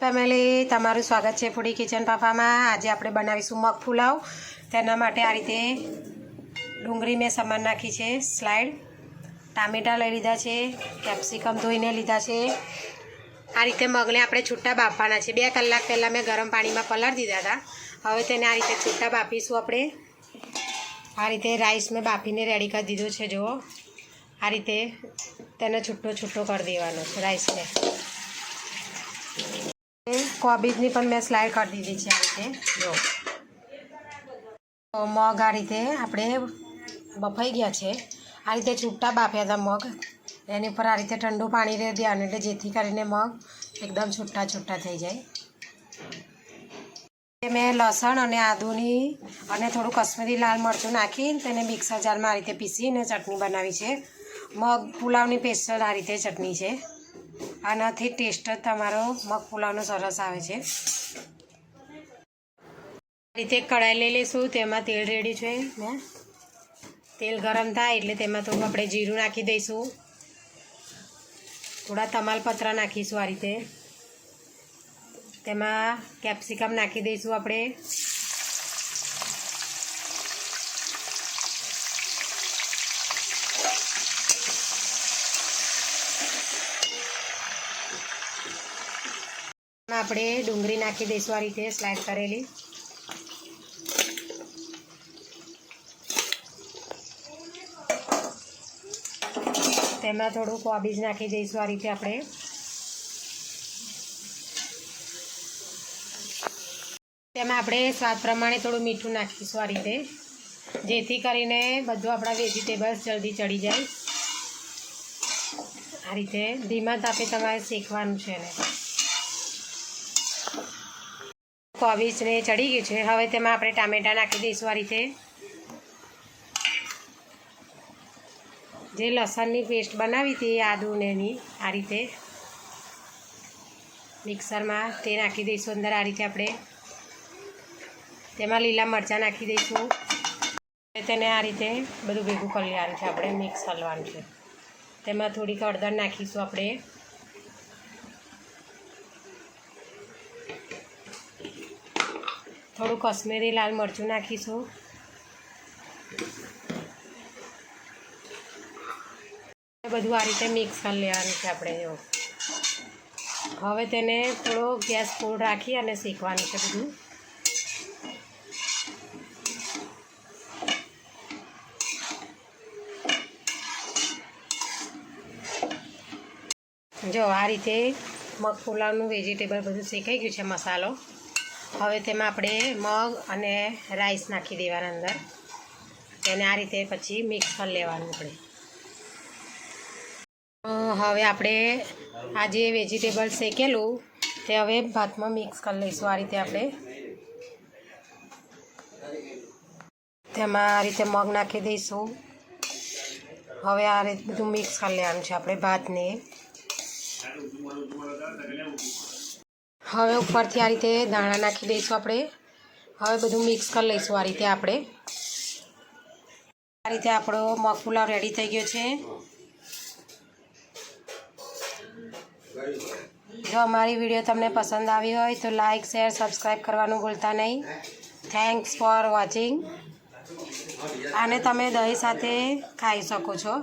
Family તમારું સ્વાગત છે ફૂડી કિચન પાપામાં આજે આપણે બનાવીશું મગ પુલાવ. તેના માટે આ રીતે ડુંગળી મેં સમાન નાખી છે સ્લાઇડ ટામેટાં લઈ લીધા છે કેપ્સિકમ ધોઈને લીધા છે. આ રીતે મગને આપણે છૂટા બાફવાના છે. બે કલાક પહેલાં મેં ગરમ પાણીમાં પલાળી દીધા હતા. હવે તેને આ રીતે છૂટા બાફીશું આપણે. આ રીતે રાઈસ મેં બાફીને રેડી કરી દીધો છે, જુઓ. આ રીતે તેને છૂટો છૂટો કરી દેવાનો છે રાઈસને કોબીજની પણ મેં સ્લાઇડ કરી દીધી છે આ રીતે જો મગ આ રીતે આપણે બફાઈ ગયા છે આ રીતે છૂટા બાફ્યા હતા મગ એની પર આ રીતે ઠંડુ પાણી રહી દેવાનું એટલે જેથી કરીને મગ એકદમ છૂટા છૂટા થઈ જાય મેં લસણ અને આદુની અને થોડું કશ્મીરી લાલ મરચું નાખીને તેને મિક્સર જારમાં આ રીતે પીસીને ચટણી બનાવી છે મગ પુલાવની સ્પેશિયલ આ રીતે ચટણી છે આનાથી ટેસ્ટ જ તમારો મગ સરસ આવે છે. આ રીતે કઢાઈ લઈ લઈશું, તેમાં તેલ રેડી છે. મેં તેલ ગરમ થાય એટલે તેમાં થોડું આપણે જીરું નાખી દઈશું. થોડા તમાલપત્ર નાખીશું આ રીતે. તેમાં કેપ્સિકમ નાખી દઈશું આપણે. આપણે ડુંગળી નાખી દઈશું આ રીતે સ્લાઇડ કરેલી. તેમાં થોડું કોબીજ નાખી દઈશું આ રીતે આપણે. તેમાં આપણે સ્વાદ પ્રમાણે થોડું મીઠું નાખીશું આ રીતે, જેથી કરીને બધું આપણા વેજીટેબલ્સ જલ્દી ચડી જાય. આ રીતે ધીમા તાપે તમારે શેકવાનું છે ને કોબીજને ચડી ગયું છે. હવે તેમાં આપણે ટામેટાં નાખી દઈશું આ રીતે. જે લસણની પેસ્ટ બનાવી હતી આદુને એની આ રીતે મિક્સરમાં તે નાખી દઈશું અંદર આ રીતે આપણે. તેમાં લીલા મરચાં નાખી દઈશું. તેને આ રીતે બધું ભેગું કરી લેવાનું છે આપણે મિક્સ કરવાનું છે. તેમાં થોડીક હળદર નાખીશું આપણે. થોડું કશ્મીરી લાલ મરચું નાખીશું. બધું આ રીતે મિક્સ કરી લેવાનું છે આપણે એવું હવે તેને થોડો ગેસ ફૂલ રાખી અને શેકવાનું છે બધું. જો આ રીતે મગફુલાવનું વેજીટેબલ બધું શેકાઈ ગયું છે મસાલો. હવે તેમાં આપણે મગ અને રાઈસ નાખી દેવાના અંદર. તેને આ રીતે પછી મિક્સ કરી લેવાનું આપણે. હવે આપણે આ જે વેજીટેબલ શેકેલું તે હવે ભાતમાં મિક્સ કરી લઈશું. આ રીતે આપણે તેમાં આ રીતે મગ નાખી દઈશું. હવે આ રીતે બધું મિક્સ કરી લેવાનું છે આપણે ભાતને. હવે ઉપરથી આ રીતે દાણા નાખી દઈશું આપણે. હવે બધું મિક્સ કરી લઈશું આ રીતે આપણે. આ રીતે આપણો મગપુલાવ રેડી થઈ ગયો છે. જો અમારી વીડિયો તમને પસંદ આવી હોય તો લાઇક શેર સબસ્ક્રાઈબ કરવાનું ભૂલતા નહીં. થેન્ક્સ ફોર વોચિંગ આને તમે દહીં સાથે ખાઈ શકો છો.